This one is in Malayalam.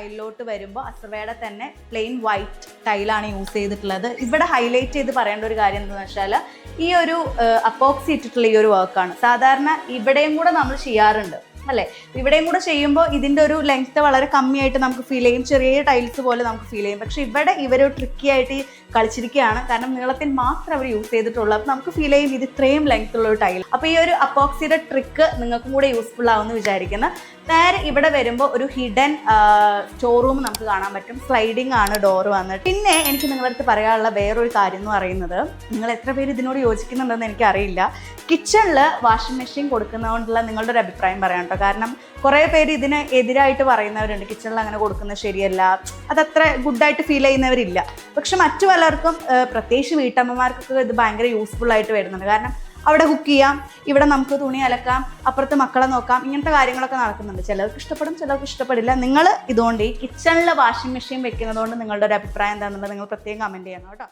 ടൈലിലോട്ട് വരുമ്പോൾ അസർവയുടെ തന്നെ പ്ലെയിൻ വൈറ്റ് ടൈലാണ് യൂസ് ചെയ്തിട്ടുള്ളത്. ഇവിടെ ഹൈലൈറ്റ് ചെയ്ത് പറയേണ്ട ഒരു കാര്യം എന്താണെന്ന് വെച്ചാൽ ഈ ഒരു അപ്പോക്സി ഇട്ടിട്ടുള്ള ഈ ഒരു വർക്കാണ് സാധാരണ ഇവിടെയും കൂടെ നമ്മൾ ചെയ്യാറുണ്ട്. അല്ലേ? ഇവിടെയും കൂടെ ചെയ്യുമ്പോൾ ഇതിന്റെ ഒരു ലെങ്ത് വളരെ കമ്മിയായിട്ട് നമുക്ക് ഫീൽ ചെയ്യും. ചെറിയ ടൈൽസ് പോലെ നമുക്ക് ഫീൽ ചെയ്യും. പക്ഷേ ഇവിടെ ഇവർ ട്രിക്കി ആയിട്ട് കളിച്ചിരിക്കുകയാണ്. കാരണം നീളത്തിൽ മാത്രം അവർ യൂസ് ചെയ്തിട്ടുള്ളൂ. അപ്പോൾ നമുക്ക് ഫീൽ ചെയ്യും ഇത് ഇത്രയും ലെങ്ത് ഉള്ള ഒരു ടൈൽ അപ്പോൾ ഈ ഒരു അപ്പോക്സിയുടെ ട്രിക്ക് നിങ്ങൾക്കും കൂടെ യൂസ്ഫുൾ ആവുമെന്ന് വിചാരിക്കുന്നു. നേരെ ഇവിടെ വരുമ്പോൾ ഒരു ഹിഡൻ സ്റ്റോർ റൂം നമുക്ക് കാണാൻ പറ്റും. സ്ലൈഡിംഗ് ആണ് ഡോർ വന്നിട്ട്. പിന്നെ എനിക്ക് നിങ്ങളടുത്ത് പറയാനുള്ള വേറൊരു കാര്യം എന്ന് പറയുന്നത് നിങ്ങൾ എത്ര പേര് ഇതിനോട് യോജിക്കുന്നുണ്ടെന്ന് എനിക്കറിയില്ല. കിച്ചണിൽ വാഷിംഗ് മെഷീൻ കൊടുക്കുന്നതുകൊണ്ടുള്ള നിങ്ങളുടെ ഒരു അഭിപ്രായം പറയാം കേട്ടോ. കാരണം കുറേ പേര് ഇതിന് എതിരായിട്ട് പറയുന്നവരുണ്ട്. കിച്ചണിൽ അങ്ങനെ കൊടുക്കുന്നത് ശരിയല്ല. അതത്ര ഗുഡായിട്ട് ഫീൽ ചെയ്യുന്നവരില്ല. പക്ഷെ മറ്റു പലർക്കും പ്രത്യേകിച്ച് വീട്ടമ്മമാർക്കൊക്കെ ഇത് ഭയങ്കര യൂസ്ഫുൾ ആയിട്ട് വരുന്നുണ്ട്. കാരണം അവിടെ കുക്ക് ചെയ്യാം ഇവിടെ നമുക്ക് തുണി അലക്കാം അപ്പുറത്ത് മക്കളെ നോക്കാം ഇങ്ങനത്തെ കാര്യങ്ങളൊക്കെ നടക്കുന്നുണ്ട്. ചിലർക്ക് ഇഷ്ടപ്പെടും ചിലർക്ക് ഇഷ്ടപ്പെടില്ല. നിങ്ങൾ ഇതുകൊണ്ട് ഈ കിച്ചണിൽ വാഷിംഗ് മെഷീൻ വെക്കുന്നതുകൊണ്ട് നിങ്ങളുടെ ഒരു അഭിപ്രായം എന്താണെന്നുള്ളത് നിങ്ങൾ പ്രത്യേകം കമന്റ് ചെയ്യണം കേട്ടോ.